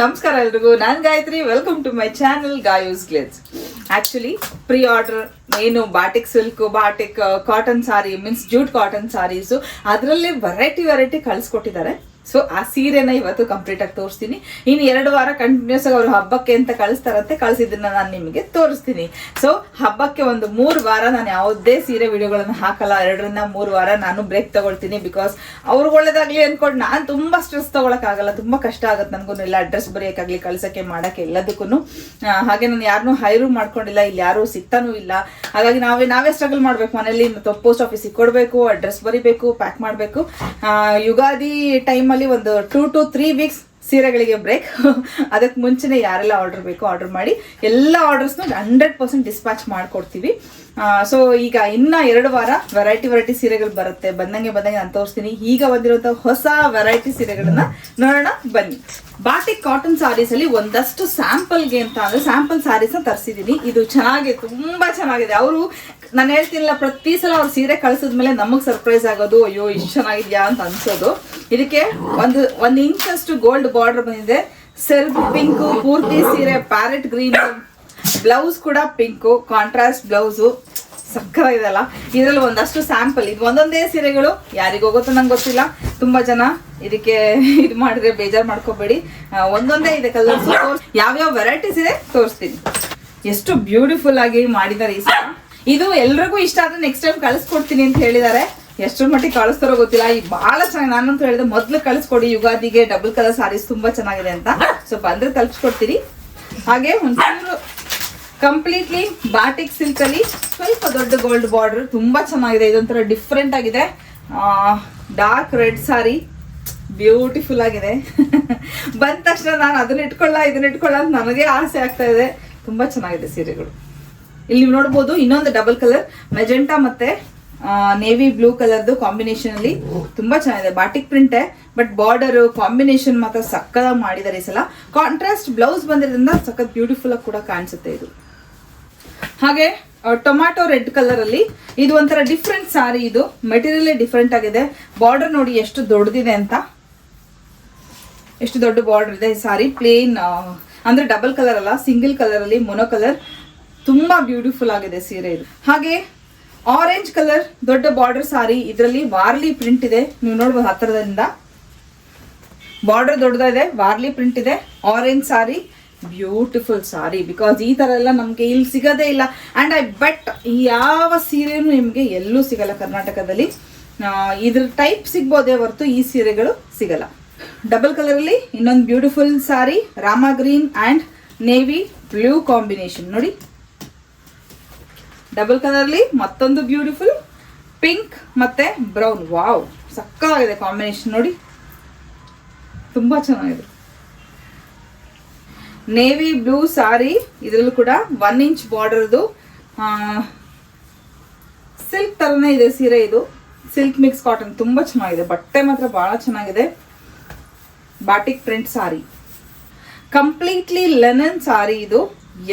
ನಮಸ್ಕಾರ ಎಲ್ರಿಗೂ. ನಾನು Gayathri. Welcome to my channel Gayu's glaze actually pre order ಏನು batik silk batik cotton sari means jute cotton saris ಅದರಲ್ಲಿ variety variety ಕಳಿಸ್ಕೊಟ್ಟಿದ್ದಾರೆ. So ಆ ಸೀರೆನ ಇವತ್ತು ಕಂಪ್ಲೀಟ್ ಆಗಿ ತೋರಿಸ್ತೀನಿ. ಇನ್ನು ಎರಡು ವಾರ ಕಂಟಿನ್ಯೂಸ್ ಆಗಿ ಅವರು ಹಬ್ಬಕ್ಕೆ ಅಂತ ಕಳಿಸ್ತಾರಂತೆ, ಕಳಿಸಿದ್ದನ್ನ ನಾನು ನಿಮಗೆ ತೋರಿಸ್ತೀನಿ. ಸೊ ಹಬ್ಬಕ್ಕೆ ಒಂದು ಮೂರು ವಾರ ನಾನು ಯಾವುದೇ ಸೀರೆ ವಿಡಿಯೋಗಳನ್ನು ಹಾಕಲ್ಲ. ಎರಡರಿಂದ ಮೂರು ವಾರ ನಾನು ಬ್ರೇಕ್ ತಗೊಳ್ತೀನಿ ಬಿಕಾಸ್ ಅವ್ರಿಗೆ ಒಳ್ಳೇದಾಗ್ಲಿ ಅನ್ಕೊಂಡು ನಾನು ತುಂಬಾ ಸ್ಟ್ರೆಸ್ ತಗೊಳಕ್ಕಾಗಲ್ಲ. ತುಂಬಾ ಕಷ್ಟ ಆಗುತ್ತೆ ನನಗೂ. ಎಲ್ಲ ಅಡ್ರೆಸ್ ಬರೆಯೋಕ್ಕಾಗಲಿ, ಕಳ್ಸಕ್ಕೆ ಮಾಡಕ್ಕೆ ಎಲ್ಲದಕ್ಕೂ ಹಾಗೆ ನಾನು ಯಾರನ್ನೂ ಹೈರು ಮಾಡ್ಕೊಂಡಿಲ್ಲ. ಇಲ್ಲಿ ಯಾರು ಸಿಗ್ತಾನೂ ಇಲ್ಲ. ಹಾಗಾಗಿ ನಾವೇ ನಾವೇ ಸ್ಟ್ರಗಲ್ ಮಾಡ್ಬೇಕು. ಮನೇಲಿ ಪೋಸ್ಟ್ ಆಫೀಸಿಗೆ ಕೊಡಬೇಕು ಅಡ್ರೆಸ್ ಬರಿಬೇಕು ಪ್ಯಾಕ್ ಮಾಡಬೇಕು. ಯುಗಾದಿ ಟೈಮಲ್ಲಿ ಒಂದು ಟೂ ಟು ತ್ರೀ ವೀಕ್ಸ್ ಸೀರೆಗಳಿಗೆ ಬ್ರೇಕ್ ಅದಕ್ಕೆ ಮುಂಚೆನೆ ಯಾರೆಲ್ಲ ಆರ್ಡರ್ ಬೇಕು ಆರ್ಡರ್ ಮಾಡಿ ಎಲ್ಲ ಆರ್ಡರ್ಸ್ನು ಹಂಡ್ರೆಡ್ ಪರ್ಸೆಂಟ್ ಡಿಸ್ಪ್ಯಾಚ್ ಮಾಡಿಕೊಡ್ತೀವಿ. ಸೊ ಈಗ ಇನ್ನ ಎರಡು ವಾರ ವೆರೈಟಿ ವೆರೈಟಿ ಸೀರೆಗಳು ಬರುತ್ತೆ. ಬಂದಂಗೆ ಬಂದಂಗೆ ನಾನು ತೋರಿಸ್ತೀನಿ. ಈಗ ಬಂದಿರುವಂಥ ಹೊಸ ವೆರೈಟಿ ಸೀರೆಗಳನ್ನು ನೋಡೋಣ, ಬನ್ನಿ. ಬಾಟಿಕ್ ಕಾಟನ್ ಸಾರೀಸ್ ಅಲ್ಲಿ ಒಂದಷ್ಟು ಸ್ಯಾಂಪಲ್ಗೆ ಅಂತ ಅಂದ್ರೆ ಸ್ಯಾಂಪಲ್ ಸಾರೀಸ್ ತರಿಸಿದೀನಿ. ಇದು ಚೆನ್ನಾಗಿದೆ ತುಂಬಾ ಚೆನ್ನಾಗಿದೆ. ಅವರು ನಾನು ಹೇಳ್ತಿಲ್ಲ ಪ್ರತಿ ಸಲ ಅವ್ರು ಸೀರೆ ಕಳಿಸಿದ್ಮೇಲೆ ನಮಗ್ ಸರ್ಪ್ರೈಸ್ ಆಗೋದು, ಅಯ್ಯೋ, ಇಷ್ಟು ಚೆನ್ನಾಗಿದ್ಯಾ? ಅಂತ ಅನ್ಸೋದು. ಇದಕ್ಕೆ ಒಂದು, ಒಂದ್ ಇಂಚ್ ಅಷ್ಟು ಗೋಲ್ಡ್ ಬಾರ್ಡರ್ ಬಂದಿದೆ. ಸೆಲ್ಫ್ ಪಿಂಕ್ ಪೂರ್ತಿ ಸೀರೆ ಪ್ಯಾರೆಟ್ ಗ್ರೀನ್ ಬ್ಲೌಸ್ ಕೂಡ ಪಿಂಕು ಕಾಂಟ್ರಾಸ್ಟ್ ಬ್ಲೌಸು ಸಕ್ಕತ್ತಾಗಿದೆಲ್ಲ ಇದರಲ್ಲಿ ಒಂದಷ್ಟು ಸ್ಯಾಂಪಲ್ ಇದು ಒಂದೊಂದೇ ಸೀರೆಗಳು ಯಾರಿಗೂ ಹೋಗುತ್ತೋ ನಂಗೆ ಗೊತ್ತಿಲ್ಲ. ತುಂಬಾ ಜನ ಇದಕ್ಕೆ ಇದು ಮಾಡಿದ್ರೆ ಬೇಜಾರು ಮಾಡ್ಕೋಬೇಡಿ. ಒಂದೊಂದೇ ಇದೆ ಕಲರ್ಸ್ ಯಾವ್ಯಾವ ವೆರೈಟೀಸ್ ಇದೆ ತೋರಿಸ್ತೀನಿ. ಎಷ್ಟು ಬ್ಯೂಟಿಫುಲ್ ಆಗಿ ಮಾಡಿದ್ದಾರೆ ಈ ಸಲ. ಇದು ಎಲ್ರಿಗೂ ಇಷ್ಟ ಆದ್ರೆ ನೆಕ್ಸ್ಟ್ ಟೈಮ್ ಕಳಿಸ್ಕೊಡ್ತೀನಿ ಅಂತ ಹೇಳಿದ್ದಾರೆ. ಎಷ್ಟರ ಮಟ್ಟಿಗೆ ಕಳಿಸ್ತಾರೋ ಗೊತ್ತಿಲ್ಲ. ಈ ಬಹಳ ಚೆನ್ನಾಗಿ ನಾನಂತೂ ಹೇಳಿದೆ, ಮೊದ್ಲು ಕಳಿಸ್ಕೊಡಿ. ಯುಗಾದಿಗೆ ಡಬಲ್ ಕಲರ್ ಸಾರೀಸ್ ತುಂಬಾ ಚೆನ್ನಾಗಿದೆ ಅಂತ. ಸೊ ಬಂದ್ರೆ ತಲುಪಿಸ್ಕೊಡ್ತೀರಿ. ಹಾಗೆ ಒಂಚೂರು ಕಂಪ್ಲೀಟ್ಲಿ ಬಾಟಿಕ್ ಸಿಲ್ಕ್ ಅಲ್ಲಿ ಸ್ವಲ್ಪ ದೊಡ್ಡ ಗೋಲ್ಡ್ ಬಾರ್ಡರ್ ತುಂಬಾ ಚೆನ್ನಾಗಿದೆ. ಇದೊಂಥರ ಡಿಫ್ರೆಂಟ್ ಆಗಿದೆ. ಡಾರ್ಕ್ ರೆಡ್ ಸಾರಿ ಬ್ಯೂಟಿಫುಲ್ ಆಗಿದೆ. ಬಂದ ತಕ್ಷಣ ನಾನು ಅದನ್ನ ಇಟ್ಕೊಳ್ಳ, ಇದನ್ನ ಇಟ್ಕೊಳ್ಳ ಅಂತ ನನಗೆ ಆಸೆ ಆಗ್ತಾ ಇದೆ. ತುಂಬಾ ಚೆನ್ನಾಗಿದೆ ಸೀರೆಗಳು. ಇಲ್ಲಿ ನೀವು ನೋಡ್ಬೋದು ಇನ್ನೊಂದು ಡಬಲ್ ಕಲರ್ ಮೆಜೆಂಟಾ ಮತ್ತೆ ನೇವಿ ಬ್ಲೂ ಕಲರ್ದು ಕಾಂಬಿನೇಷನ್ ಅಲ್ಲಿ ತುಂಬಾ ಚೆನ್ನಾಗಿದೆ. ಬಾಟಿಕ್ ಪ್ರಿಂಟೇ ಬಟ್ ಬಾರ್ಡರ್ ಕಾಂಬಿನೇಷನ್ ಮಾತ್ರ ಸಕ್ಕದ ಮಾಡಿದ್ದಾರೆ ಈ ಸಲ. ಕಾಂಟ್ರಾಸ್ಟ್ ಬ್ಲೌಸ್ ಬಂದಿರೋದ್ರಿಂದ ಸಖತ್ ಬ್ಯೂಟಿಫುಲ್ ಆಗಿ ಕೂಡ ಕಾಣಿಸುತ್ತೆ ಇದು. ಹಾಗೆ ಟೊಮ್ಯಾಟೊ ರೆಡ್ ಕಲರ್ ಅಲ್ಲಿ ಇದು ಒಂಥರ ಡಿಫ್ರೆಂಟ್ ಸಾರಿ ಇದು. ಮೆಟೀರಿಯಲ್ ಡಿಫ್ರೆಂಟ್ ಆಗಿದೆ. ಬಾರ್ಡರ್ ನೋಡಿ ಎಷ್ಟು ದೊಡ್ಡದಿದೆ ಅಂತ. ಎಷ್ಟು ದೊಡ್ಡ ಬಾರ್ಡರ್ ಇದೆ ಸಾರಿ ಪ್ಲೇನ್ ಅಂದ್ರೆ ಡಬಲ್ ಕಲರ್ ಅಲ್ಲ ಸಿಂಗಲ್ ಕಲರ್ ಅಲ್ಲಿ ಮೊನೋ ಕಲರ್ ತುಂಬಾ ಬ್ಯೂಟಿಫುಲ್ ಆಗಿದೆ ಸೀರೆ ಇದು. ಹಾಗೆ ಆರೆಂಜ್ ಕಲರ್ ದೊಡ್ಡ ಬಾರ್ಡರ್ ಸಾರಿ ಇದರಲ್ಲಿ ವಾರ್ಲಿ ಪ್ರಿಂಟ್ ಇದೆ. ನೀವು ನೋಡ್ಬೋದು ಹತ್ತಿರದಿಂದ. ಬಾರ್ಡರ್ ದೊಡ್ಡದಿದೆ ವಾರ್ಲಿ ಪ್ರಿಂಟ್ ಇದೆ orange sari beautiful sari because ಈ ತರ ಎಲ್ಲ ನಮಗೆ ಇಲ್ಲಿ ಸಿಗೋದೇ ಇಲ್ಲ. ಅಂಡ್ ಐ ಬಟ್ ಯಾವ ಸೀರೆನೂ ನಿಮಗೆ ಎಲ್ಲೂ ಸಿಗಲ್ಲ ಕರ್ನಾಟಕದಲ್ಲಿ. ಇದ್ರ ಟೈಪ್ ಸಿಗ್ಬೋದೇ ಹೊರತು ಈ ಸೀರೆಗಳು ಸಿಗಲ್ಲ. ಡಬಲ್ ಕಲರ್ ಅಲ್ಲಿ ಇನ್ನೊಂದು beautiful sari Rama green and navy blue combination ನೋಡಿ. ಡಬಲ್ ಕಲರ್ಲಿ ಮತ್ತೊಂದು ಬ್ಯೂಟಿಫುಲ್ ಪಿಂಕ್ ಮತ್ತೆ ಬ್ರೌನ್ ವಾವ್ ಸಕ್ಕಾಗಿದೆ ಕಾಂಬಿನೇಷನ್ ನೋಡಿ. ತುಂಬಾ ಚೆನ್ನಾಗಿದೆ. ನೇವಿ ಬ್ಲೂ ಸಾರಿ ಇದರಲ್ಲೂ ಕೂಡ ಒನ್ ಇಂಚ್ ಬಾರ್ಡರ್ದು ಸಿಲ್ಕ್ ತರನೇ ಇದೆ ಸೀರೆ ಇದು. ಸಿಲ್ಕ್ ಮಿಕ್ಸ್ ಕಾಟನ್ ತುಂಬಾ ಚೆನ್ನಾಗಿದೆ. ಬಟ್ಟೆ ಮಾತ್ರ ಬಹಳ ಚೆನ್ನಾಗಿದೆ. Batik print sari completely linen sari ಇದು.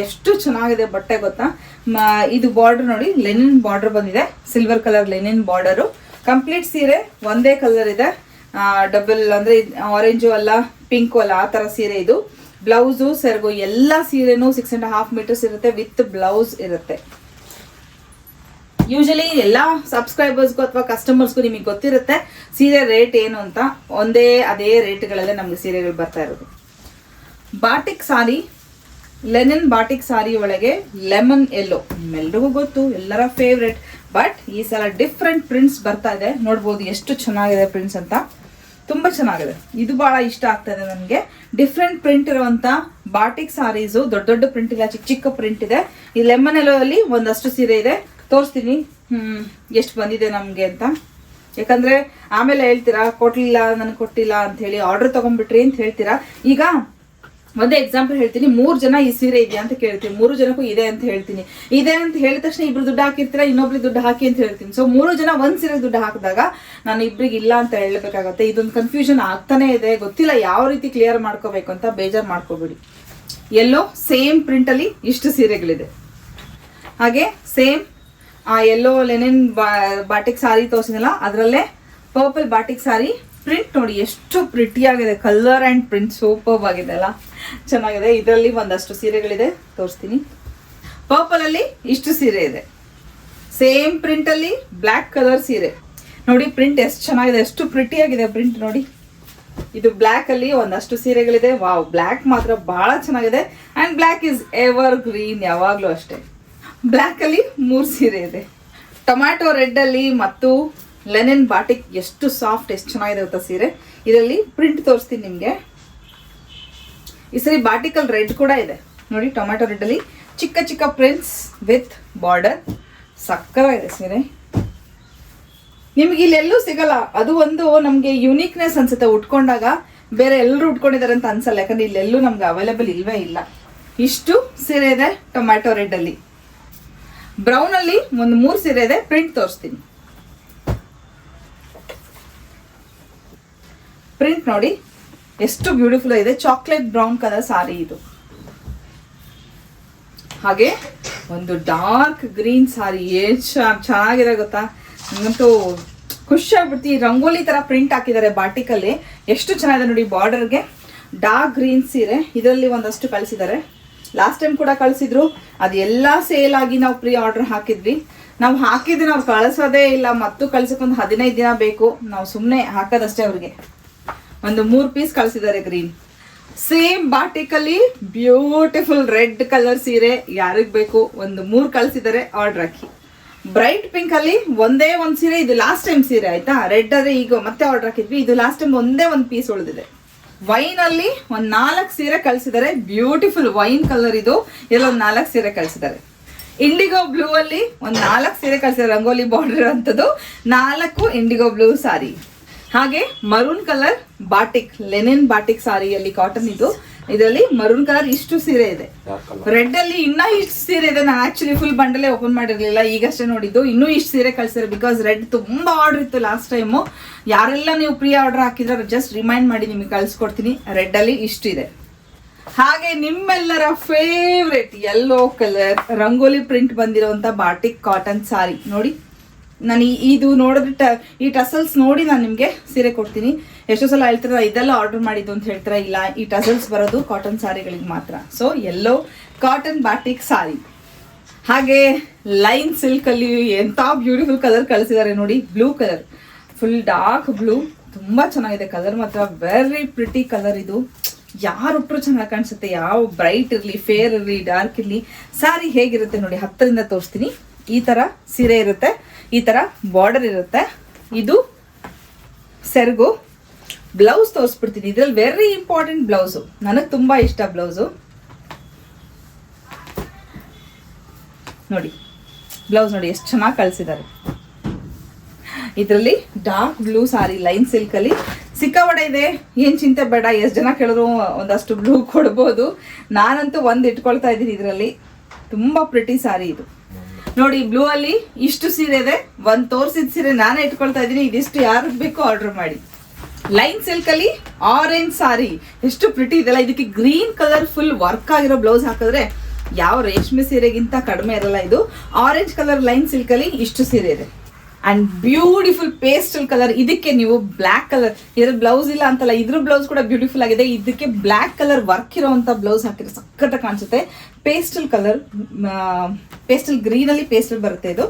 ಎಷ್ಟು ಚೆನ್ನಾಗಿದೆ ಬಟ್ಟೆ ಗೊತ್ತಾ? ಇದು ಬಾರ್ಡರ್ ನೋಡಿ ಲೆನಿನ್ ಬಾರ್ಡರ್ ಬಂದಿದೆ. Silver colour linen border complete ಸೀರೆ ಒಂದೇ ಕಲರ್ ಇದೆ. ಡಬಲ್ ಅಂದ್ರೆ ಆರೆಂಜು ಅಲ್ಲ ಪಿಂಕು ಅಲ್ಲ, ಆ ತರ ಸೀರೆ ಇದು. ಬ್ಲೌಸು, ಸೆರಗು, ಎಲ್ಲ ಸೀರೆನೂ ಸಿಕ್ಸ್ ಅಂಡ್ ಹಾಫ್ ಮೀಟರ್ಸ್ ಇರುತ್ತೆ ವಿತ್ ಬ್ಲೌಸ್ ಇರುತ್ತೆ. ಯೂಶಲಿ ಎಲ್ಲ ಸಬ್ಸ್ಕ್ರೈಬರ್ಸ್ಗೂ ಅಥವಾ ಕಸ್ಟಮರ್ಸ್ಗೂ ನಿಮಗೆ ಗೊತ್ತಿರುತ್ತೆ ಸೀರೆ ರೇಟ್ ಏನು ಅಂತ. ಒಂದೇ, ಅದೇ ರೇಟ್ಗಳಲ್ಲೇ ನಮಗೆ ಸೀರೆಗಳು ಬರ್ತಾ ಇರೋದು. Batik sari linen batik sari ಒಳಗೆ ಲೆಮನ್ ಎಲ್ಲೋ ನಿಮ್ಮೆಲ್ರಿಗೂ ಗೊತ್ತು, ಎಲ್ಲರ ಫೇವ್ರೆಟ್ ಬಟ್ ಈ ಸಲ ಡಿಫ್ರೆಂಟ್ ಪ್ರಿಂಟ್ಸ್ ಬರ್ತಾ ಇದೆ. ನೋಡ್ಬೋದು ಎಷ್ಟು ಚೆನ್ನಾಗಿದೆ ಪ್ರಿಂಟ್ಸ್ ಅಂತ. ತುಂಬಾ ಚೆನ್ನಾಗಿದೆ. ಇದು ಬಹಳ ಇಷ್ಟ ಆಗ್ತದೆ ನನಗೆ. ಡಿಫ್ರೆಂಟ್ ಪ್ರಿಂಟ್ ಇರುವಂತ ಬಾಟಿಕ್ ಸಾರೀಸು ದೊಡ್ಡ ದೊಡ್ಡ ಪ್ರಿಂಟ್ ಇಲ್ಲ, ಚಿಕ್ಕ ಚಿಕ್ಕ ಪ್ರಿಂಟ್ ಇದೆ. ಈ ಲೆಮನ್ ಅಲ್ಲಿ ಒಂದಷ್ಟು ಸೀರೆ ಇದೆ. ತೋರಿಸ್ತೀನಿ. ಹ್ಮ್, ಎಷ್ಟು ಬಂದಿದೆ ನಮಗೆ ಅಂತ. ಯಾಕಂದ್ರೆ ಆಮೇಲೆ ಹೇಳ್ತೀರಾ ಕೊಟ್ಲಿಲ್ಲ ನನಗೆ ಕೊಟ್ಟಿಲ್ಲ ಅಂತ ಹೇಳಿ ಆರ್ಡರ್ ತಗೊಂಡ್ಬಿಟ್ರಿ ಅಂತ ಹೇಳ್ತೀರಾ. ಈಗ ಒಂದೇ ಎಕ್ಸಾಂಪಲ್ ಹೇಳ್ತೀನಿ. ಮೂರು ಜನ ಈ ಸೀರೆ ಇದೆಯಾ ಅಂತ ಕೇಳ್ತೀನಿ. ಮೂರು ಜನಕ್ಕೂ ಇದೆ ಅಂತ ಹೇಳ್ತೀನಿ. ಇದೆ ಅಂತ ಹೇಳಿದ ತಕ್ಷಣ ಇಬ್ರು ದುಡ್ಡು ಹಾಕಿರ್ತೀರಾ ಇನ್ನೊಬ್ರಿಗೆ ದುಡ್ಡು ಹಾಕಿ ಅಂತ ಹೇಳ್ತೀನಿ. ಸೊ ಮೂರು ಜನ ಒಂದ್ ಸೀರೆ ದುಡ್ಡು ಹಾಕಿದಾಗ ನಾನು ಇಬ್ರಿಗೆ ಇಲ್ಲ ಅಂತ ಹೇಳಬೇಕಾಗತ್ತೆ. ಇದೊಂದು ಕನ್ಫ್ಯೂಷನ್ ಆಗ್ತಾನೆ ಇದೆ. ಗೊತ್ತಿಲ್ಲ ಯಾವ ರೀತಿ ಕ್ಲಿಯರ್ ಮಾಡ್ಕೋಬೇಕು ಅಂತ ಬೇಜಾರ್ ಮಾಡ್ಕೋಬೇಡಿ. ಎಲ್ಲೋ ಸೇಮ್ ಪ್ರಿಂಟಲ್ಲಿ ಇಷ್ಟು ಸೀರೆಗಳಿದೆ. ಹಾಗೆ ಸೇಮ್ ಆ ಎಲ್ಲೋ ಲೆನಿನ್ ಬಾಟಿಕ್ ಸಾರಿ ತೋರಿಸಿದಲ್ಲ ಅದರಲ್ಲೇ ಪರ್ಪಲ್ ಬಾಟಿಕ್ ಸಾರಿ ಪ್ರಿಂಟ್ ನೋಡಿ, ಎಷ್ಟು ಪ್ರಿಟಿ ಆಗಿದೆ. ಕಲರ್ ಅಂಡ್ ಪ್ರಿಂಟ್ ಸೂಪರ್ ಆಗಿದೆ ಅಲ್ಲ. ಚೆನ್ನಾಗಿದೆ. ಇದರಲ್ಲಿ ಒಂದಷ್ಟು ಸೀರೆಗಳಿದೆ. ತೋರಿಸ್ತೀನಿ. ಪರ್ಪಲ್ ಅಲ್ಲಿ ಇಷ್ಟು ಸೀರೆ ಇದೆ. ಸೇಮ್ ಪ್ರಿಂಟಲ್ಲಿ ಬ್ಲ್ಯಾಕ್ ಕಲರ್ ಸೀರೆ. ನೋಡಿ, ಪ್ರಿಂಟ್ ಎಷ್ಟು ಚೆನ್ನಾಗಿದೆ. ಎಷ್ಟು ಪ್ರಿಟಿ ಆಗಿದೆ ಪ್ರಿಂಟ್ ನೋಡಿ. ಇದು ಬ್ಲ್ಯಾಕಲ್ಲಿ ಒಂದಷ್ಟು ಸೀರೆಗಳಿದೆ. ವಾವ್, ಬ್ಲ್ಯಾಕ್ ಮಾತ್ರ ಬಹಳ ಚೆನ್ನಾಗಿದೆ. And black is evergreen ಯಾವಾಗಲೂ ಅಷ್ಟೇ. ಬ್ಲ್ಯಾಕಲ್ಲಿ ಮೂರ್ ಸೀರೆ ಇದೆ. ಟೊಮ್ಯಾಟೊ ರೆಡ್ ಅಲ್ಲಿ ಮತ್ತು ಲೆನಿನ್ ಬಾಟಿಕ್ ಎಷ್ಟು ಸಾಫ್ಟ್, ಎಷ್ಟು ಚೆನ್ನಾಗಿದೆ ಅಂತ ಸೀರೆ. ಇದರಲ್ಲಿ ಪ್ರಿಂಟ್ ತೋರಿಸ್ತೀನಿ ನಿಮಗೆ. ಈ ಸರಿ ಬಾಟಿಕಲ್ ರೆಡ್ ಕೂಡ ಇದೆ. ನೋಡಿ, ಟೊಮ್ಯಾಟೊ ರೆಡ್ ಅಲ್ಲಿ ಚಿಕ್ಕ ಚಿಕ್ಕ ಪ್ರಿಂಟ್ಸ್ ವಿತ್ ಬಾರ್ಡರ್ ಸಕ್ಕತ್ತಾಗಿದೆ ಸೀರೆ. ನಿಮ್ಗೆ ಇಲ್ಲೆಲ್ಲೂ ಸಿಗಲ್ಲ. ಅದು ಒಂದು ನಮಗೆ ಯುನೀಕ್ನೆಸ್ ಅನ್ಸುತ್ತೆ. ಉಟ್ಕೊಂಡಾಗ ಬೇರೆ ಎಲ್ಲರೂ ಉಟ್ಕೊಂಡಿದ್ದಾರೆ ಅಂತ ಅನ್ಸಲ್ಲ. ಯಾಕಂದ್ರೆ ಇಲ್ಲೆಲ್ಲೂ ನಮ್ಗೆ ಅವೈಲೇಬಲ್ ಇಲ್ವೇ ಇಲ್ಲ. ಇಷ್ಟು ಸೀರೆ ಇದೆ ಟೊಮ್ಯಾಟೊ ರೆಡ್ ಅಲ್ಲಿ. ಬ್ರೌನ್ ಅಲ್ಲಿ ಒಂದು ಮೂರು ಸೀರೆ ಇದೆ. ಪ್ರಿಂಟ್ ತೋರಿಸ್ತೀನಿ. ಪ್ರಿಂಟ್ ನೋಡಿ. ಎಷ್ಟು ಬ್ಯೂಟಿಫುಲ್ ಇದೆ. ಚಾಕ್ಲೇಟ್ ಬ್ರೌನ್ ಕಲರ್ ಸಾರಿ ಇದು. ಹಾಗೆ ಒಂದು ಡಾರ್ಕ್ ಗ್ರೀನ್ ಸಾರಿ ಎಷ್ಟು ಚೆನ್ನಾಗಿದೆ ಗೊತ್ತಾ? ನಂಗಂತೂ ಖುಷಿ ಆಗ್ಬಿಡ್ತಿ. ರಂಗೋಲಿ ತರ ಪ್ರಿಂಟ್ ಹಾಕಿದ್ದಾರೆ ಬಾಟಿಕಲ್ಲಿ. ಎಷ್ಟು ಚೆನ್ನಾಗಿದೆ ನೋಡಿ ಬಾರ್ಡರ್ಗೆ ಡಾರ್ಕ್ ಗ್ರೀನ್ ಸೀರೆ. ಇದರಲ್ಲಿ ಒಂದಷ್ಟು ಕಳಿಸಿದ್ದಾರೆ. ಲಾಸ್ಟ್ ಟೈಮ್ ಕೂಡ ಕಳಿಸಿದ್ರು. ಅದೆಲ್ಲ ಸೇಲ್ ಆಗಿ ನಾವು ಪ್ರೀ ಆರ್ಡರ್ ಹಾಕಿದ್ವಿ. ನಾವು ಹಾಕಿದ್ರೆ ನಾವು ಕಳಿಸೋದೇ ಇಲ್ಲ. ಮತ್ತು ಕಳ್ಸಕ್ಕೆ ಒಂದು ಹದಿನೈದು ದಿನ ಬೇಕು. ನಾವು ಸುಮ್ಮನೆ ಹಾಕೋದಷ್ಟೇ ಅವ್ರಿಗೆ. ಒಂದು ಮೂರು ಪೀಸ್ ಕಳಿಸಿದ್ದಾರೆ ಗ್ರೀನ್ ಸೇಮ್ ಬಾಟಿಕಲ್ಲಿ ಬ್ಯೂಟಿಫುಲ್ ರೆಡ್ ಕಲರ್ ಸೀರೆ ಯಾರಿಗೆ ಬೇಕು? ಒಂದು ಮೂರು ಕಳಿಸಿದ್ದಾರೆ ಆರ್ಡರ್ ಹಾಕಿ. ಬ್ರೈಟ್ ಪಿಂಕ್ ಅಲ್ಲಿ ಒಂದೇ ಒಂದು ಸೀರೆ, ಇದು ಲಾಸ್ಟ್ ಟೈಮ್ ಸೀರೆ, ಆಯ್ತಾ? ರೆಡ್ ಆದರೆ ಈಗ ಮತ್ತೆ ಆರ್ಡರ್ ಹಾಕಿದ್ವಿ, ಇದು ಲಾಸ್ಟ್ ಟೈಮ್ ಒಂದೇ ಒಂದು ಪೀಸ್ ಉಳಿದಿದೆ. ವೈನ್ ಅಲ್ಲಿ ಒಂದ್ ನಾಲ್ಕು ಸೀರೆ ಕಳಿಸಿದ್ದಾರೆ ಬ್ಯೂಟಿಫುಲ್ ವೈನ್ ಕಲರ್ ಇದು. ಎಲ್ಲ ಒಂದ್ ನಾಲ್ಕು ಸೀರೆ ಕಳಿಸಿದ್ದಾರೆ. ಇಂಡಿಗೋ ಬ್ಲೂ ಅಲ್ಲಿ ಒಂದ್ ನಾಲ್ಕು ಸೀರೆ ಕಳಿಸಿದ್ದಾರೆ, ರಂಗೋಲಿ ಬಾರ್ಡರ್ ಅಂತದ್ದು ನಾಲ್ಕು ಇಂಡಿಗೋ ಬ್ಲೂ ಸಾರಿ ಹಾಗೆ maroon colour batik linen batik ಸಾರಿಯಲ್ಲಿ cotton ಇದು. ಇದರಲ್ಲಿ ಮರೂನ್ ಕಲರ್ ಇಷ್ಟು ಸೀರೆ ಇದೆ. ರೆಡ್ ಅಲ್ಲಿ ಇನ್ನ ಇಷ್ಟು ಸೀರೆ ಇದೆ. ನಾನು ಆಕ್ಚುಲಿ ಫುಲ್ ಬಂಡಲೇ ಓಪನ್ ಮಾಡಿರ್ಲಿಲ್ಲ. ಈಗಷ್ಟೇ ನೋಡಿದ್ದು. ಇನ್ನೂ ಇಷ್ಟು ಸೀರೆ ಕಳ್ಸಿರ ಬಿಕಾಸ್ ರೆಡ್ ತುಂಬಾ ಆರ್ಡರ್ ಇತ್ತು ಲಾಸ್ಟ್ ಟೈಮು ಯಾರೆಲ್ಲ ನೀವು ಪ್ರೀ ಆರ್ಡರ್ ಹಾಕಿದ್ರೆ ಜಸ್ಟ್ ರಿಮೈಂಡ್ ಮಾಡಿ ನಿಮಗೆ ಕಳ್ಸಿಕೊಡ್ತೀನಿ. ರೆಡ್ ಅಲ್ಲಿ ಇಷ್ಟಿದೆ ಹಾಗೆ ನಿಮ್ಮೆಲ್ಲರ favourite yellow colour rangoli print ಬಂದಿರುವಂತ ಬಾಟಿಕ್ ಕಾಟನ್ ಸಾರಿ. ನೋಡಿ. ನಾನು ಇದು ನೋಡಿದ್ರೆ ಟ- ಈ ಟಸಲ್ಸ್ ನೋಡಿ ನಾನು ನಿಮಗೆ ಸೀರೆ ಕೊಡ್ತೀನಿ. ಎಷ್ಟೋ ಸಲ ಹೇಳ್ತೀರ ಇದೆಲ್ಲ ಆರ್ಡರ್ ಮಾಡಿದ್ದು ಅಂತ ಹೇಳ್ತೀರಾ? ಇಲ್ಲ, ಈ ಟಸಲ್ಸ್ ಬರೋದು ಕಾಟನ್ ಸಾರಿಗಳಿಗೆ ಮಾತ್ರ. So yellow cotton batik sari ಹಾಗೆ ಲೈನ್ ಸಿಲ್ಕ್ ಎಂಥ ಬ್ಯೂಟಿಫುಲ್ ಕಲರ್ ಕಳಿಸಿದ್ದಾರೆ ನೋಡಿ blue colour full dark blue ತುಂಬಾ ಚೆನ್ನಾಗಿದೆ ಕಲರ್ ಮಾತ್ರ. ವೆರಿ ಪ್ರಿಟಿ ಕಲರ್ ಇದು. ಯಾರು ಉಟ್ರು ಚೆನ್ನಾಗಿ ಕಾಣಿಸುತ್ತೆ? ಯಾವ ಬ್ರೈಟ್ ಇರಲಿ ಫೇರ್ ಇರಲಿ ಡಾರ್ಕ್ ಇರಲಿ ಸಾರಿ ಹೇಗಿರುತ್ತೆ ನೋಡಿ, ಹತ್ತರಿಂದ ತೋರಿಸ್ತೀನಿ. ಈ ತರ ಸೀರೆ ಇರುತ್ತೆ, ಈ ತರ ಬಾರ್ಡರ್ ಇರುತ್ತೆ. ಇದು ಸೆರಗು. ಬ್ಲೌಸ್ ತೋರಿಸ್ಬಿಡ್ತೀನಿ. ಇದರಲ್ಲಿ ವೆರಿ ಇಂಪಾರ್ಟೆಂಟ್ ಬ್ಲೌಸು ನನಗೆ ತುಂಬಾ ಇಷ್ಟ ಬ್ಲೌಸು ನೋಡಿ ಬ್ಲೌಸ್ ನೋಡಿ ಎಷ್ಟು ಚೆನ್ನಾಗಿ ಕಳಿಸಿದ್ದಾರೆ ಇದರಲ್ಲಿ dark blue sari line silk ಅಲ್ಲಿ. ಸಿಕ್ಕಾಪಟ್ಟೆ ಇದೆ. ಏನು ಚಿಂತೆ ಬೇಡ, ಎಷ್ಟು ಜನ ಕೇಳಿದ್ರು ಒಂದಷ್ಟು ಬ್ಲೂ ಕೊಡ್ಬೋದು. ನಾನಂತೂ ಒಂದು ಇಟ್ಕೊಳ್ತಾ ಇದ್ದೀನಿ ಇದರಲ್ಲಿ. ತುಂಬಾ ಪ್ರಿಟಿ ಸಾರಿ ಇದು. ನೋಡಿ ಬ್ಲೂ ಅಲ್ಲಿ ಇಷ್ಟು ಸೀರೆ ಇದೆ. ಒಂದ್ ತೋರಿಸಿದ ಸೀರೆ ನಾನೇ ಇಟ್ಕೊಳ್ತಾ ಇದ್ದೀನಿ. ಇದಿಷ್ಟು ಯಾರು ಬೇಕು ಆರ್ಡರ್ ಮಾಡಿ. ಲೈನ್ ಸಿಲ್ಕ್ ಅಲ್ಲಿ ಆರೆಂಜ್ ಸಾರಿ ಎಷ್ಟು ಪ್ರಿಟಿ ಇದೆಲ್ಲ. ಇದಕ್ಕೆ ಗ್ರೀನ್ ಕಲರ್ ಫುಲ್ ವರ್ಕ್ ಆಗಿರೋ ಬ್ಲೌಸ್ ಹಾಕಿದ್ರೆ ಯಾವ ರೇಷ್ಮೆ ಸೀರೆಗಿಂತ ಕಡಿಮೆ ಇರಲ್ಲ ಇದು. ಆರೆಂಜ್ ಕಲರ್ ಲೈನ್ ಸಿಲ್ಕ್ ಅಲ್ಲಿ ಇಷ್ಟು ಸೀರೆ ಇದೆ. ಅಂಡ್ ಬ್ಯೂಟಿಫುಲ್ ಪೇಸ್ಟಲ್ ಕಲರ್ ಇದಕ್ಕೆ ನೀವು ಬ್ಲ್ಯಾಕ್ ಕಲರ್ ಇದ್ರ ಬ್ಲೌಸ್ ಇಲ್ಲ ಅಂತಲ್ಲ, ಇದ್ರ ಬ್ಲೌಸ್ ಕೂಡ ಬ್ಯೂಟಿಫುಲ್ ಆಗಿದೆ. ಇದಕ್ಕೆ ಬ್ಲ್ಯಾಕ್ ಕಲರ್ ವರ್ಕ್ ಇರೋವಂಥ ಬ್ಲೌಸ್ ಹಾಕಿದ್ರೆ ಸಖತ್ತ ಕಾಣಿಸುತ್ತೆ. ಪೇಸ್ಟಲ್ ಕಲರ್ ಪೇಸ್ಟಲ್ ಗ್ರೀನ್ ಅಲ್ಲಿ ಪೇಸ್ಟಲ್ ಬರುತ್ತೆ ಇದು.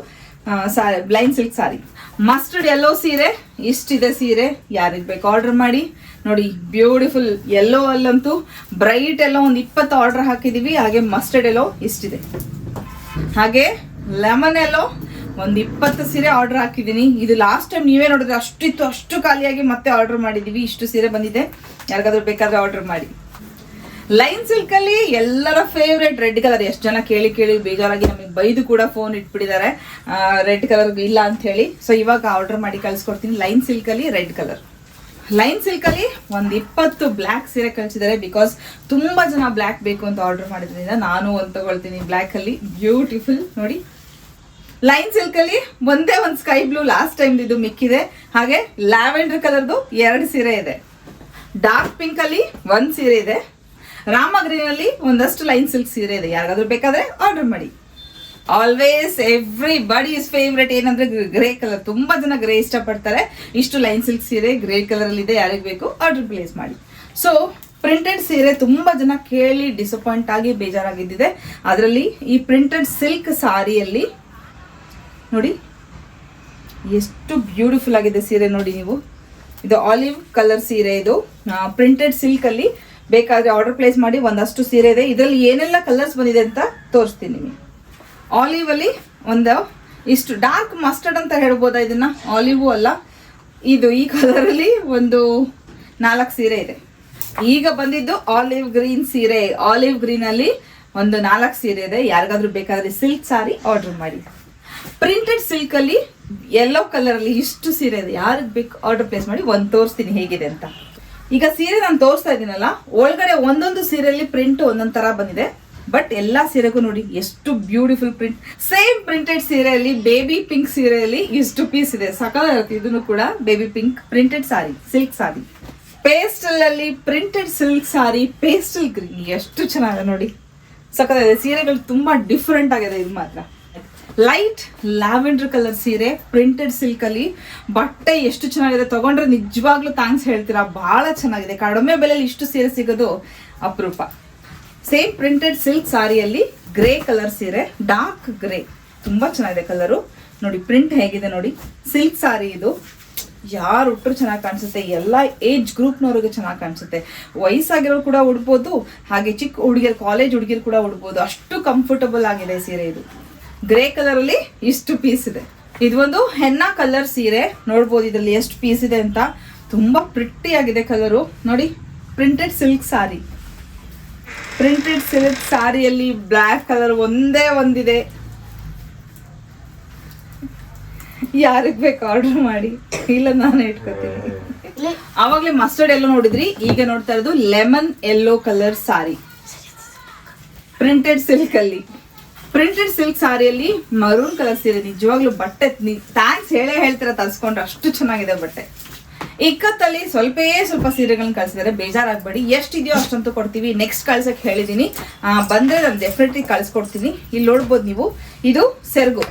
Plain silk sari mustard yellow ಸೀರೆ, ಇಷ್ಟಿದೆ ಸೀರೆ, ಯಾರಿಗೆ ಬೇಕು ಆರ್ಡರ್ ಮಾಡಿ. ನೋಡಿ ಬ್ಯೂಟಿಫುಲ್ ಎಲ್ಲೋ ಅಲ್ಲಂತೂ ಬ್ರೈಟ್ ಎಲ್ಲೋ ಒಂದು ಇಪ್ಪತ್ತು ಆರ್ಡರ್ ಹಾಕಿದೀವಿ. ಹಾಗೆ ಮಸ್ಟರ್ಡ್ ಎಲ್ಲೋ ಇಷ್ಟಿದೆ. ಹಾಗೆ ಲೆಮನ್ ಎಲ್ಲೋ ಒಂದು ಇಪ್ಪತ್ತು ಸೀರೆ ಆರ್ಡರ್ ಹಾಕಿದ್ದೀನಿ. ಇದು ಲಾಸ್ಟ್ ಟೈಮ್ ನೀವೇ ನೋಡಿದ್ರೆ ಅಷ್ಟಿತ್ತು, ಅಷ್ಟು ಖಾಲಿಯಾಗಿ ಮತ್ತೆ ಆರ್ಡರ್ ಮಾಡಿದೀವಿ. ಇಷ್ಟು ಸೀರೆ ಬಂದಿದೆ. ಯಾರಿಗಾದ್ರೂ ಬೇಕಾದ್ರೆ ಆರ್ಡರ್ ಮಾಡಿ. ಲೈನ್ ಸಿಲ್ಕ್ ಅಲ್ಲಿ ಎಲ್ಲರ ಫೇವ್ರೇಟ್ ರೆಡ್ ಕಲರ್ ಎಷ್ಟು ಜನ ಕೇಳಿ ಕೇಳಿ ಬೇಜಾರಾಗಿ ನಮಗೆ ಬೈದು ಕೂಡ ಫೋನ್ ಇಟ್ಬಿಟ್ಟಿದ್ದಾರೆ. ರೆಡ್ ಕಲರ್ ಇಲ್ಲ ಅಂತ ಹೇಳಿ ಸೊ ಇವಾಗ ಆರ್ಡರ್ ಮಾಡಿ ಕಳಿಸ್ಕೊಡ್ತೀನಿ. ಲೈನ್ ಸಿಲ್ಕ್ ಅಲ್ಲಿ ರೆಡ್ ಕಲರ್ ಲೈನ್ ಸಿಲ್ಕ್ ಅಲ್ಲಿ ಒಂದ್ ಇಪ್ಪತ್ತು ಬ್ಲ್ಯಾಕ್ ಸೀರೆ ಕಳಿಸಿದ್ದಾರೆ ಬಿಕಾಸ್ ತುಂಬಾ ಜನ ಬ್ಲ್ಯಾಕ್ ಬೇಕು ಅಂತ ಆರ್ಡರ್ ಮಾಡಿದ್ರಿಂದ ನಾನು ಒಂದು ತಗೊಳ್ತೀನಿ. ಬ್ಲ್ಯಾಕಲ್ಲಿ ಬ್ಯೂಟಿಫುಲ್ ನೋಡಿ ಲೈನ್ ಸಿಲ್ಕ್ ಅಲ್ಲಿ ಒಂದೇ ಒಂದು ಸ್ಕೈ ಬ್ಲೂ ಲಾಸ್ಟ್ ಟೈಮ್ ಇದು ಮಿಕ್ಕಿದೆ. ಹಾಗೆ ಲ್ಯಾವೆಂಡರ್ ಕಲರ್ದು ಎರಡು ಸೀರೆ ಇದೆ. ಡಾರ್ಕ್ ಪಿಂಕ್ ಅಲ್ಲಿ ಒಂದ್ ಸೀರೆ ಇದೆ. ರಾಮ ಗ್ರೀನ್ ಅಲ್ಲಿ ಒಂದಷ್ಟು ಲೈನ್ ಸಿಲ್ಕ್ ಸೀರೆ ಇದೆ. ಯಾರಿಗಾದ್ರೂ ಬೇಕಾದ್ರೆ ಆರ್ಡರ್ ಮಾಡಿ. Always everybody is favourite ಏನಂದ್ರೆ ಗ್ರೇ ಕಲರ್ ತುಂಬಾ ಜನ ಗ್ರೇ ಇಷ್ಟಪಡ್ತಾರೆ. ಇಷ್ಟು ಲೈನ್ ಸಿಲ್ಕ್ ಸೀರೆ ಗ್ರೇ ಕಲರ್ ಅಲ್ಲಿ ಇದೆ. ಯಾರಿಗೆ ಬೇಕು ಆರ್ಡರ್ ಪ್ಲೇಸ್ ಮಾಡಿ. ಸೊ ಪ್ರಿಂಟೆಡ್ ಸೀರೆ ತುಂಬಾ ಜನ ಕೇಳಿ ಡಿಸಪಾಯಿಂಟ್ ಆಗಿ ಬೇಜಾರಾಗಿದ್ದಿದೆ. ಅದರಲ್ಲಿ ಈ ಪ್ರಿಂಟೆಡ್ ಸಿಲ್ಕ್ ಸಾರಿಯಲ್ಲಿ ನೋಡಿ. ಎಷ್ಟು ಬ್ಯೂಟಿಫುಲ್ ಆಗಿದೆ ಸೀರೆ ನೋಡಿ ನೀವು. ಇದು ಆಲಿವ್ ಕಲರ್ ಸೀರೆ ಇದು. ಪ್ರಿಂಟೆಡ್ ಸಿಲ್ಕ್ ಅಲ್ಲಿ ಬೇಕಾದ್ರೆ ಆರ್ಡರ್ ಪ್ಲೇಸ್ ಮಾಡಿ ಒಂದಷ್ಟು ಸೀರೆ ಇದೆ. ಇದರಲ್ಲಿ ಏನೆಲ್ಲ ಕಲರ್ಸ್ ಬಂದಿದೆ ಅಂತ ತೋರಿಸ್ತೀನಿ ನಿಮಗೆ. ಆಲಿವ್ ಅಲ್ಲಿ ಒಂದು ಇಷ್ಟು ಡಾರ್ಕ್ ಮಸ್ಟರ್ಡ್ ಅಂತ ಹೇಳ್ಬೋದಾ ಇದನ್ನ? ಆಲಿವು ಅಲ್ಲ. ಇದು ಈ ಕಲರ್ ಅಲ್ಲಿ ಒಂದು ನಾಲ್ಕು ಸೀರೆ ಇದೆ. ಈಗ ಬಂದಿದ್ದು ಆಲಿವ್ ಗ್ರೀನ್ ಸೀರೆ. ಆಲಿವ್ ಗ್ರೀನ್ ಅಲ್ಲಿ ಒಂದು ನಾಲ್ಕು ಸೀರೆ ಇದೆ. ಯಾರಿಗಾದ್ರೂ ಬೇಕಾದ್ರೆ ಸಿಲ್ಕ್ ಸಾರಿ ಆರ್ಡರ್ ಮಾಡಿ. ಪ್ರಿಂಟೆಡ್ ಸಿಲ್ಕ್ ಅಲ್ಲಿ ಯೆಲ್ಲೋ ಕಲರ್ ಅಲ್ಲಿ ಇಷ್ಟು ಸೀರೆ ಇದೆ. ಯಾರಿಗೆ ಬೇಕು ಆರ್ಡರ್ ಪ್ಲೇಸ್ ಮಾಡಿ ಒಂದು ತೋರಿಸ್ತೀನಿ ಹೇಗಿದೆ ಅಂತ. ಈಗ ಸೀರೆ ನಾನು ತೋರಿಸ್ತಾ ಇದ್ದೀನಲ್ಲ, ಒಳಗಡೆ ಒಂದೊಂದು ಸೀರೆಯಲ್ಲಿ ಪ್ರಿಂಟ್ ಒಂದೊಂದ್ ತರ ಬಂದಿದೆ. ಬಟ್ ಎಲ್ಲಾ ಸೀರೆಗೂ ನೋಡಿ, ಎಷ್ಟು ಬ್ಯೂಟಿಫುಲ್ ಪ್ರಿಂಟ್ ಸೇಮ್ ಪ್ರಿಂಟೆಡ್ ಸೀರೆಯಲ್ಲಿ ಬೇಬಿ ಪಿಂಕ್ ಸೀರೆಯಲ್ಲಿ ಇಷ್ಟು ಪೀಸ್ ಇದೆ. ಸಕಾಲ ಇದನ್ನು ಕೂಡ baby pink printed sari silk sari pastel ಅಲ್ಲಿ printed silk sari pastel green ಎಷ್ಟು ಚೆನ್ನಾಗಿದೆ ನೋಡಿ. ಸಖತ್ತಾಗಿದೆ ಸೀರೆಗಳು ತುಂಬಾ ಡಿಫ್ರೆಂಟ್ ಆಗಿದೆ ಇದು ಮಾತ್ರ. ಲೈಟ್ ಲ್ಯಾವೆಂಡರ್ ಕಲರ್ ಸೀರೆ ಪ್ರಿಂಟೆಡ್ ಸಿಲ್ಕಲ್ಲಿ ಬಟ್ಟೆ ಎಷ್ಟು ಚೆನ್ನಾಗಿದೆ ತಗೊಂಡ್ರೆ ನಿಜವಾಗ್ಲೂ ಥ್ಯಾಂಕ್ಸ್ ಹೇಳ್ತೀರಾ? ಬಹಳ ಚೆನ್ನಾಗಿದೆ. ಕಡಿಮೆ ಬೆಲೆಯಲ್ಲಿ ಇಷ್ಟು ಸೀರೆ ಸಿಗೋದು ಅಪರೂಪ. ಸೇಮ್ ಪ್ರಿಂಟೆಡ್ ಸಿಲ್ಕ್ ಸಾರಿಯಲ್ಲಿ ಗ್ರೇ ಕಲರ್ ಸೀರೆ ಡಾರ್ಕ್ ಗ್ರೇ ತುಂಬಾ ಚೆನ್ನಾಗಿದೆ ಕಲರು ನೋಡಿ ಪ್ರಿಂಟ್ ಹೇಗಿದೆ ನೋಡಿ. ಸಿಲ್ಕ್ ಸಾರಿ ಇದು. ಯಾರು ಉಟ್ಟರು ಚೆನ್ನಾಗಿ ಕಾಣಿಸುತ್ತೆ? ಎಲ್ಲ ಏಜ್ ಗ್ರೂಪ್ನವ್ರಿಗೆ ಚೆನ್ನಾಗಿ ಕಾಣಿಸುತ್ತೆ. ವಯಸ್ಸಾಗಿರೋರು ಕೂಡ ಉಡ್ಬೋದು, ಹಾಗೆ ಚಿಕ್ಕ ಹುಡುಗಿಯರು ಕಾಲೇಜ್ ಹುಡುಗಿಯರು ಕೂಡ ಉಡ್ಬೋದು. ಅಷ್ಟು ಕಂಫರ್ಟಬಲ್ ಆಗಿದೆ ಸೀರೆ ಇದು. ಗ್ರೇ ಕಲರ್ ಅಲ್ಲಿ ಇಷ್ಟು ಪೀಸ್ ಇದೆ. ಇದು ಒಂದು ಹೆನ್ನ ಕಲರ್ ಸೀರೆ. ನೋಡ್ಬೋದು ಇದರಲ್ಲಿ ಎಷ್ಟು ಪೀಸ್ ಇದೆ ಅಂತ. ತುಂಬಾ ಪ್ರಿಟ್ಟಿಯಾಗಿದೆ ಕಲರು ನೋಡಿ printed silk sari printed silk ಸಾರಿಯಲ್ಲಿ black colour ಒಂದೇ ಒಂದಿದೆ. ಯಾರಿಗೆ ಬೇಕು ಆರ್ಡರ್ ಮಾಡಿ? ಇಲ್ಲ, ನಾನು ಇಟ್ಕೋತೀನಿ. ಆವಾಗಲೇ ಮಸ್ಟರ್ಡ್ ಎಲ್ಲೋ ನೋಡಿದ್ರಿ. ಈಗ ನೋಡ್ತಾ ಇರೋದು lemon yellow colour sari printed silk ಅಲ್ಲಿ. ಪ್ರಿಂಟೆಡ್ ಸಿಲ್ಕ್ ಸಾರಿಯಲ್ಲಿ ಮರೂನ್ ಕಲರ್ ಸೀರೆ ನಿಜವಾಗ್ಲೂ ಬಟ್ಟೆ ಥ್ಯಾಂಕ್ಸ್ ಹೇಳೇ ಹೇಳ್ತೀರ ತರಿಸ್ಕೊಂಡ್ರೆ ಅಷ್ಟು ಚೆನ್ನಾಗಿದೆ ಬಟ್ಟೆ. ಇಕ್ಕತ್ತಲ್ಲಿ ಸ್ವಲ್ಪೇ ಸ್ವಲ್ಪ ಸೀರೆಗಳನ್ನ ಕಳಿಸಿದ್ದಾರೆ ಬೇಜಾರಾಗಬೇಡಿ. ಎಷ್ಟಿದೆಯೋ ಅಷ್ಟಂತೂ ಕೊಡ್ತೀವಿ. ನೆಕ್ಸ್ಟ್ ಕಳ್ಸಕ್ಕೆ ಹೇಳಿದ್ದೀನಿ ಬಂದರೆ ನಾನು ಡೆಫಿನೆಟ್ಲಿ ಕಳ್ಸ್ಕೊಡ್ತೀನಿ. ಇಲ್ಲಿ ನೋಡ್ಬೋದು ನೀವು. ಇದು ಸೆರಗು.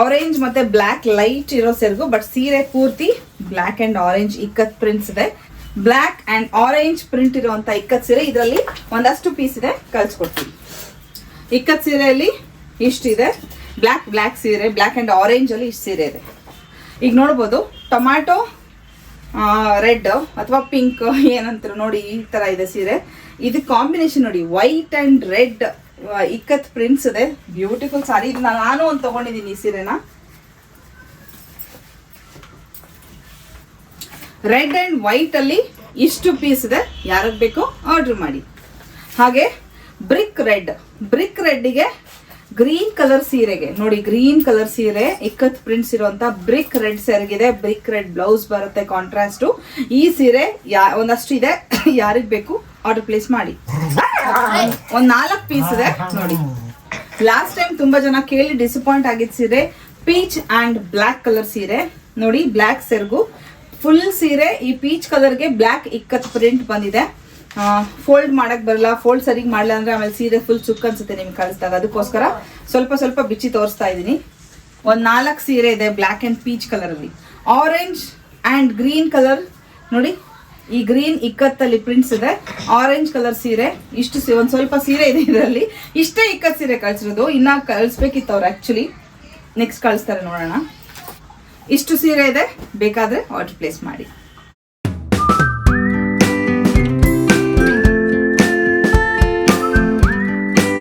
ಆರೆಂಜ್ ಮತ್ತು ಬ್ಲ್ಯಾಕ್ ಲೈಟ್ ಇರೋ ಸೆರಗು ಬಟ್ ಸೀರೆ ಪೂರ್ತಿ black and orange ikat prints ಇದೆ. ಬ್ಲ್ಯಾಕ್ ಆ್ಯಂಡ್ ಆರೆಂಜ್ ಪ್ರಿಂಟ್ ಇರುವಂತ ಇಕ್ಕತ್ ಸೀರೆ, ಇದರಲ್ಲಿ ಒಂದಷ್ಟು ಪೀಸ್ ಇದೆ, ಕಳ್ಸ್ಕೊಡ್ತೀನಿ. ಇಕ್ಕತ್ ಸೀರೆಯಲ್ಲಿ ಇಷ್ಟಿದೆ. ಬ್ಲ್ಯಾಕ್ ಬ್ಲ್ಯಾಕ್ ಸೀರೆ ಬ್ಲ್ಯಾಕ್ ಆ್ಯಂಡ್ ಆರೆಂಜಲ್ಲಿ ಇಷ್ಟು ಸೀರೆ ಇದೆ. ಈಗ ನೋಡ್ಬೋದು ಟೊಮ್ಯಾಟೊ ರೆಡ್ ಅಥವಾ ಪಿಂಕ್ ಏನಂತಾರೆ ನೋಡಿ ಈ ತರ ಇದೆ ಸೀರೆ. ಇದು ಕಾಂಬಿನೇಷನ್ ನೋಡಿ white and red ikat prints ಇದೆ. ಬ್ಯೂಟಿಫುಲ್ ಸಾರಿ ಇದು ನಾನು ಒಂದು ತಗೊಂಡಿದ್ದೀನಿ ಈ ಸೀರೆನ. ರೆಡ್ ಆ್ಯಂಡ್ ವೈಟಲ್ಲಿ ಇಷ್ಟು ಪೀಸ್ ಇದೆ. ಯಾರಿಗೆ ಬೇಕೋ ಆರ್ಡರ್ ಮಾಡಿ. ಹಾಗೆ ಬ್ರಿಕ್ ರೆಡ್ ಬ್ರಿಕ್ ರೆಡ್ಗೆ ಗ್ರೀನ್ ಕಲರ್ ಸೀರೆಗೆ. ನೋಡಿ, ಗ್ರೀನ್ ಕಲರ್ ಸೀರೆ, ಇಕ್ಕತ್ ಪ್ರಿಂಟ್ಸ್ ಇರುವಂತ ಬ್ರಿಕ್ ರೆಡ್ ಸೆರಗಿದೆ. ಬ್ರಿಕ್ ರೆಡ್ ಬ್ಲೌಸ್ ಬರುತ್ತೆ ಕಾಂಟ್ರಾಸ್ಟ್ ಈ ಸೀರೆ ಯಾ, ಒಂದಷ್ಟು ಇದೆ. ಯಾರಿಗ್ ಬೇಕು ಆರ್ಡರ್ ಪ್ಲೇಸ್ ಮಾಡಿ. ಒಂದ್ ನಾಲ್ಕು ಪೀಸ್ ಇದೆ. ನೋಡಿ. ಲಾಸ್ಟ್ ಟೈಮ್ ತುಂಬಾ ಜನ ಕೇಳಿ ಡಿಸಪಾಯಿಂಟ್ ಆಗಿದ್ ಸೀರೆ ಪೀಚ್ ಅಂಡ್ ಬ್ಲಾಕ್ ಕಲರ್ ಸೀರೆ. ನೋಡಿ ಬ್ಲಾಕ್ ಸೆರಗು. ಫುಲ್ ಸೀರೆ, ಈ ಪೀಚ್ ಕಲರ್ಗೆ ಬ್ಲಾಕ್ ಇಕ್ಕತ್ ಪ್ರಿಂಟ್ ಬಂದಿದೆ. ಫೋಲ್ಡ್ ಮಾಡಕ್ ಬರಲ್ಲ ಫೋಲ್ಡ್ ಸರಿಗೆ ಮಾಡಲ್ಲ ಅಂದ್ರೆ ಆಮೇಲೆ ಸೀರೆ ಫುಲ್ ಚುಕ್ ಅನ್ಸುತ್ತೆ ನಿಮ್ಗೆ ಕಳಿಸಿದಾಗ ಅದಕ್ಕೋಸ್ಕರ ಸ್ವಲ್ಪ ಸ್ವಲ್ಪ ಬಿಚ್ಚಿ ತೋರಿಸ್ತಾ ಇದ್ದೀನಿ ಒಂದ್ ನಾಲ್ಕು ಸೀರೆ ಇದೆ ಬ್ಲ್ಯಾಕ್ ಅಂಡ್ ಪೀಚ್ ಕಲರ್ ಅಲ್ಲಿ. ಆರೆಂಜ್ ಅಂಡ್ ಗ್ರೀನ್ ಕಲರ್ ನೋಡಿ, ಈ ಗ್ರೀನ್ ಇಕ್ಕತ್ತಲ್ಲಿ ಪ್ರಿಂಟ್ಸ್ ಇದೆ. ಆರೆಂಜ್ ಕಲರ್ ಸೀರೆ. ಇಷ್ಟು ಒಂದು ಸ್ವಲ್ಪ ಸೀರೆ ಇದೆ ಇದರಲ್ಲಿ. ಇಷ್ಟೇ ಇಕ್ಕತ್ ಸೀರೆ ಕಳ್ಸಿರೋದು. ಇನ್ನ ಕಳಿಸ್ಬೇಕಿತ್ತು ಅವ್ರು ಆಕ್ಚುಲಿ ನೆಕ್ಸ್ಟ್ ಕಳಿಸ್ತಾರೆ ನೋಡೋಣ. ಇಷ್ಟು ಸೀರೆ ಇದೆ. ಬೇಕಾದ್ರೆ ಆರ್ಡರ್ ಪ್ಲೇಸ್ ಮಾಡಿ.